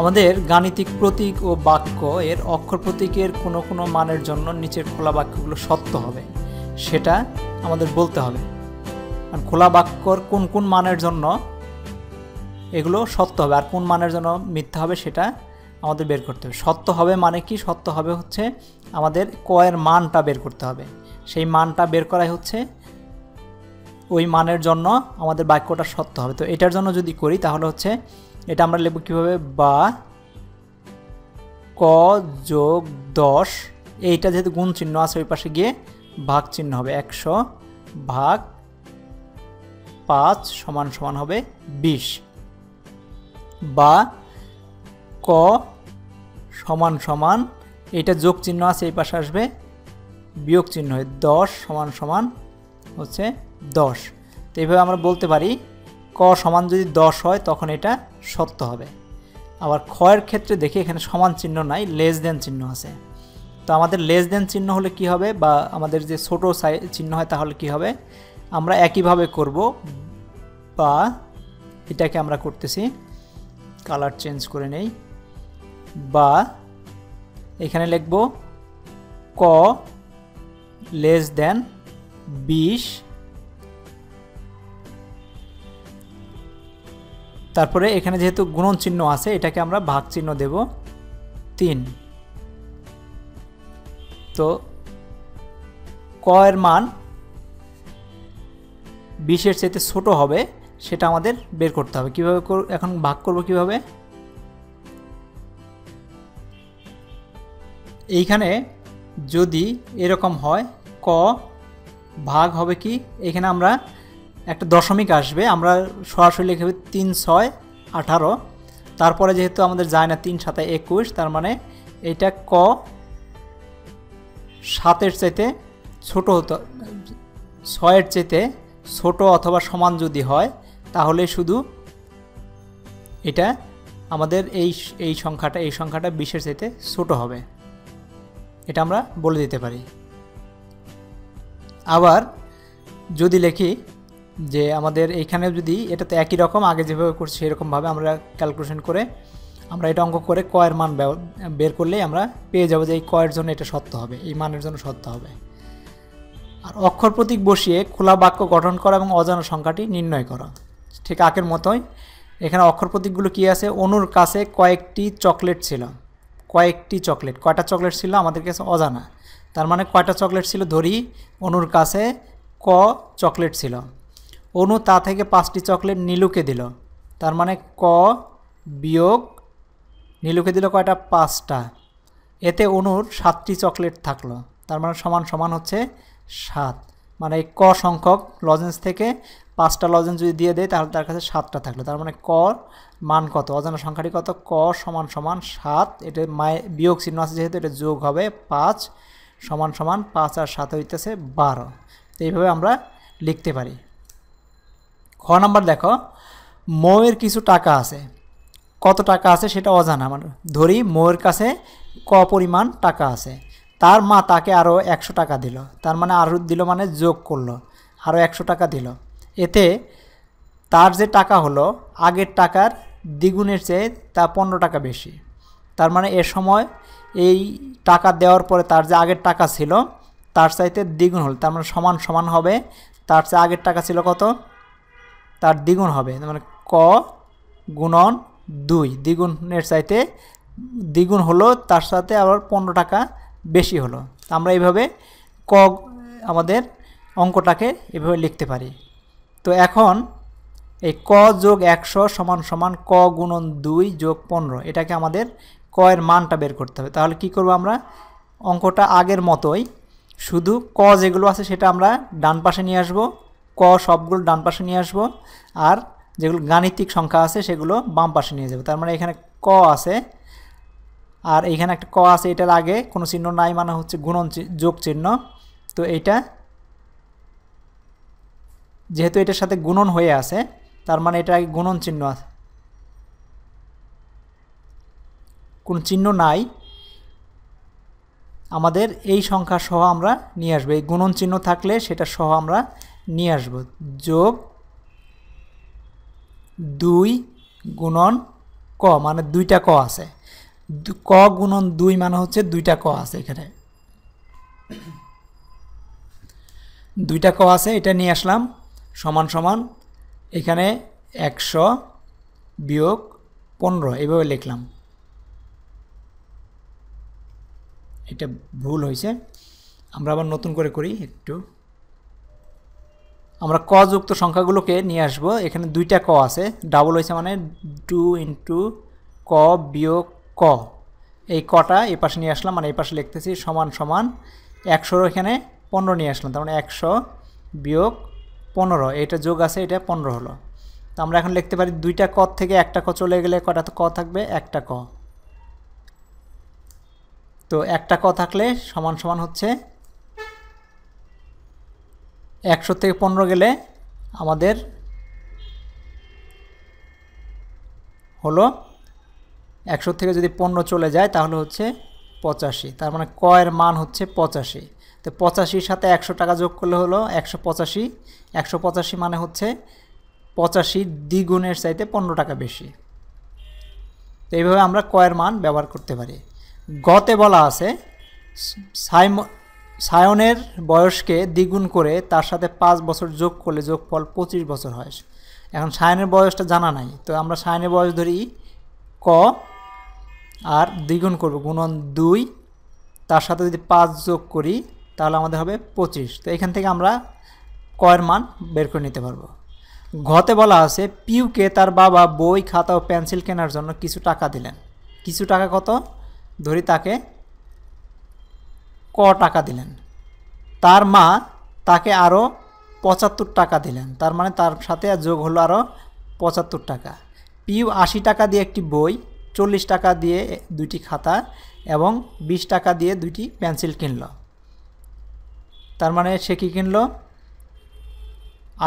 আমাদের গাণিতিক প্রতীক ও বাক্য এর অক্ষর প্রতীকের কোনো কোনো মানের জন্য নিচের খোলা বাক্যগুলো সত্য হবে, সেটা আমাদের বলতে হবে। আর খোলা বাক্যর কোন কোন মানের জন্য এগুলো সত্য হবে, আর কোন মানের জন্য মিথ্যা হবে সেটা আমাদের বের করতে হবে। সত্য হবে মানে কি? সত্য হবে হচ্ছে আমাদের কয়ের মানটা বের করতে হবে। সেই মানটা বের করাই হচ্ছে ওই মানের জন্য আমাদের বাক্যটা সত্য হবে। তো এটার জন্য যদি করি তাহলে হচ্ছে এটা আমরা লিখব কীভাবে? বা, ক যোগ দশ, এইটা যেহেতু গুণ চিহ্ন আছে, ওই পাশে গিয়ে ভাগ চিহ্ন হবে। একশো ভাগ পাঁচ সমান সমান হবে বিশ। বা, ক সমান সমান এটা যোগ চিহ্ন আছে, এই পাশে আসবে বিয়োগ চিহ্ন হয় দশ সমান সমান হচ্ছে দশ। তো এইভাবে আমরা বলতে পারি সমান যদি দশ হয়, তখন এটা সত্য হবে। আবার ক্ষয়ের ক্ষেত্রে দেখি এখানে সমান চিহ্ন নাই লেস দেন চিহ্ন আছে। তো আমাদের লেস দেন চিহ্ন হলে কি হবে বা আমাদের যে ছোটো চিহ্ন হয় তাহলে কি হবে? আমরা একইভাবে করব বা এটাকে আমরা করতেছি কালার চেঞ্জ করে নেই, বা এখানে লিখব ক লেস দেন বিশ তারপরে এখানে যেহেতু গুণন চিহ্ন আছে, এটাকে আমরা ভাগ চিহ্ন দেব তিন। তো ক এর মান বিশের চাইতে ছোট হবে, সেটা আমাদের বের করতে হবে। কীভাবে এখন ভাগ করব কীভাবে? এইখানে যদি এরকম হয়, ক ভাগ হবে কি? এখানে আমরা একটা দশমিক আসবে, আমরা সরাসরি লিখে তিন ছয় আঠারো। তারপরে যেহেতু আমাদের যায় না তিন সাথে একুশ, তার মানে এটা ক সাতের চাইতে ছোট হতো, ছয়ের চাইতে ছোট অথবা সমান যদি হয়, তাহলে শুধু এটা আমাদের এই এই সংখ্যাটা এই সংখ্যাটা বিশের চাইতে ছোট হবে। এটা আমরা বলে দিতে পারি। আবার যদি লিখি যে আমাদের এইখানে যদি এটা তো একই রকম, আগে যেভাবে করছি সেরকমভাবে আমরা ক্যালকুলেশন করে আমরা এটা অঙ্ক করে কয়ের মান বের করলেই আমরা পেয়ে যাব যে এই কয়ের জন্য এটা সত্য হবে, এই মানের জন্য সত্য হবে। আর অক্ষর প্রতীক বসিয়ে খোলা বাক্য গঠন করা এবং অজানা সংখ্যাটি নির্ণয় করা। ঠিক আকের মতোই এখানে অক্ষর প্রতীকগুলো কী আছে? অনুর কাছে কয়েকটি চকলেট ছিল। কয়েকটি চকলেট, কয়টা চকলেট ছিল? আমাদের কাছে অজানা। তার মানে কয়টা চকলেট ছিল? ধরি, অনুর কাছে ক চকলেট ছিল। অনু তা থেকে পাঁচটি চকলেট নীলুকে দিল। তার মানে ক বিয়োগ নীলুকে দিল কয়টা? পাঁচটা। এতে অনুর সাতটি চকলেট থাকল। তার মানে সমান সমান হচ্ছে সাত। মানে ক সংখ্যক লজেন্স থেকে পাঁচটা লজেন্স যদি দিয়ে দেয়, তাহলে তার কাছে সাতটা থাকল। তার মানে ক মান কত? অজানা সংখ্যাটি কত? ক সমান সমান সাত। এটা মায় বিয়োগ চিহ্ন আছে যেহেতু, এটা যোগ হবে পাঁচ। সমান সমান পাঁচ আর সাত হইতেছে বারো। এইভাবে আমরা লিখতে পারি। খ নাম্বার দেখো, মৌয়ের কিছু টাকা আছে। কত টাকা আছে সেটা অজানা মানে ধরি মৌয়ের কাছে ক পরিমাণ টাকা আছে। তার মা তাকে আরও একশো টাকা দিল, তার মানে আরও দিল মানে যোগ করল আরও একশো টাকা দিল। এতে তার যে টাকা হলো, আগের টাকার দ্বিগুণের চেয়ে তা পনেরো টাকা বেশি। তার মানে এ সময় এই টাকা দেওয়ার পরে তার যে আগের টাকা ছিল, তার চাইতে দ্বিগুণ হল, তার মানে সমান সমান হবে, তার চেয়ে আগের টাকা ছিল কত? তার দ্বিগুণ হবে। মানে ক গুণন দুই। দ্বিগুণের চাইতে দ্বিগুণ হলো, তার সাথে আবার পনেরো টাকা বেশি হলো। আমরা এইভাবে ক আমাদের অঙ্কটাকে এভাবে লিখতে পারি। তো এখন এই ক যোগ একশো সমান সমান ক গুণন দুই যোগ পনেরো, এটাকে আমাদের ক এর মানটা বের করতে হবে। তাহলে কি করব আমরা? অঙ্কটা আগের মতোই শুধু ক যেগুলো আছে সেটা আমরা ডান পাশে নিয়ে আসব। ক সবগুলো ডান পাশে নিয়ে আসব, আর যেগুলো গাণিতিক সংখ্যা আছে সেগুলো বাম পাশে নিয়ে যাব। তার মানে এখানে ক আছে, আর এইখানে একটা ক আছে, এটার আগে কোনো চিহ্ন নাই মানে হচ্ছে গুণন যোগ চিহ্ন। তো এইটা যেহেতু এটার সাথে গুণন হয়ে আছে, তার মানে এটা আগে গুণন চিহ্ন আছে কোন চিহ্ন নাই, আমাদের এই সংখ্যা সহ আমরা নিয়ে আসব। এই গুণন চিহ্ন থাকলে সেটা সহ আমরা নিয়ে আসব। যোগ দুই গুণন ক মানে দুইটা ক আছে। ক গুণন দুই মানে হচ্ছে দুইটা ক আছে এখানে। দুইটা ক আছে, এটা নিয়ে আসলাম। সমান সমান এখানে একশো বিয়োগ পনেরো, এভাবে লিখলাম। এটা ভুল হয়েছে। আমরা আবার নতুন করে করি, একটু আমরা ক যুক্ত সংখ্যাগুলোকে নিয়ে আসব। এখানে দুইটা ক আছে। ডাবল হয়েছে মানে টু ইন্টু ক বিয়োগ ক। এই কটা এই পাশে নিয়ে আসলাম মানে এই পাশে লিখতেছি সমান সমান একশোর এখানে পনেরো নিয়ে আসলাম, তার মানে একশো বিয়োগ পনেরো। এটা যোগ আছে, এটা পনেরো হলো। তো আমরা এখন লিখতে পারি দুইটা ক থেকে একটা ক চলে গেলে কটা ক থাকবে? একটা ক। তো একটা ক থাকলে সমান সমান হচ্ছে একশো থেকে পনেরো গেলে আমাদের হলো একশো থেকে যদি পনেরো চলে যায় তাহলে হচ্ছে পঁচাশি। তার মানে কয়ের মান হচ্ছে পঁচাশি। তো পঁচাশির সাথে একশো টাকা যোগ করলে হলো একশো পঁচাশি। একশো পঁচাশি মানে হচ্ছে পঁচাশি দ্বিগুণের চাইতে পনেরো টাকা বেশি। তো এইভাবে আমরা কয়ের মান ব্যবহার করতে পারি। গতে বলা আছে সাইম সায়নের বয়সকে দ্বিগুণ করে তার সাথে পাঁচ বছর যোগ করলে যোগফল পঁচিশ বছর হয়। এখন সায়নের বয়সটা জানা নাই, তো আমরা সায়নের বয়স ধরি ক আর দ্বিগুণ করব, গুণন দুই। তার সাথে যদি পাঁচ যোগ করি, তাহলে আমাদের হবে পঁচিশ। তো এখান থেকে আমরা কয়ের মান বের করে নিতে পারব। ঘতে বলা আছে, পিউকে তার বাবা বই, খাতা ও পেন্সিল কেনার জন্য কিছু টাকা দিলেন। কিছু টাকা কত? ধরি তাকে ক টাকা দিলেন। তার মা তাকে আরও পঁচাত্তর টাকা দিলেন। তার মানে তার সাথে যোগ হলো আরও পঁচাত্তর টাকা। পিউ আশি টাকা দিয়ে একটি বই, চল্লিশ টাকা দিয়ে দুইটি খাতা এবং বিশ টাকা দিয়ে দুইটি পেন্সিল কিনল। তার মানে সে কী কিনলো?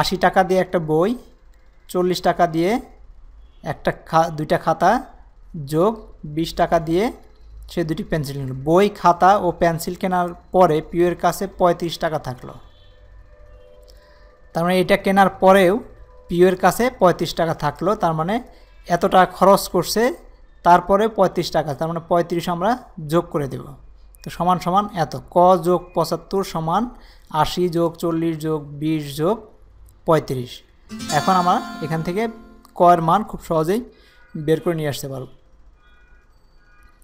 আশি টাকা দিয়ে একটা বই, চল্লিশ টাকা দিয়ে একটা খা, দুইটা খাতা, যোগ বিশ টাকা দিয়ে সে দুটি পেন্সিল কিনল বই, খাতা ও পেন্সিল কেনার পরে পিউয়ের কাছে পঁয়ত্রিশ টাকা থাকল। তার মানে এটা কেনার পরেও পিউয়ের কাছে পঁয়ত্রিশ টাকা থাকল। তার মানে এত টাকা খরচ করছে, তারপরে পঁয়ত্রিশ টাকা। তার মানে পঁয়ত্রিশ আমরা যোগ করে দেব। তো সমান সমান এত। ক যোগ পঁচাত্তর সমান আশি যোগ চল্লিশ যোগ বিশ যোগ পঁয়ত্রিশ। এখন আমরা এখান থেকে কয়ের মান খুব সহজেই বের করে নিয়ে আসতে পারব।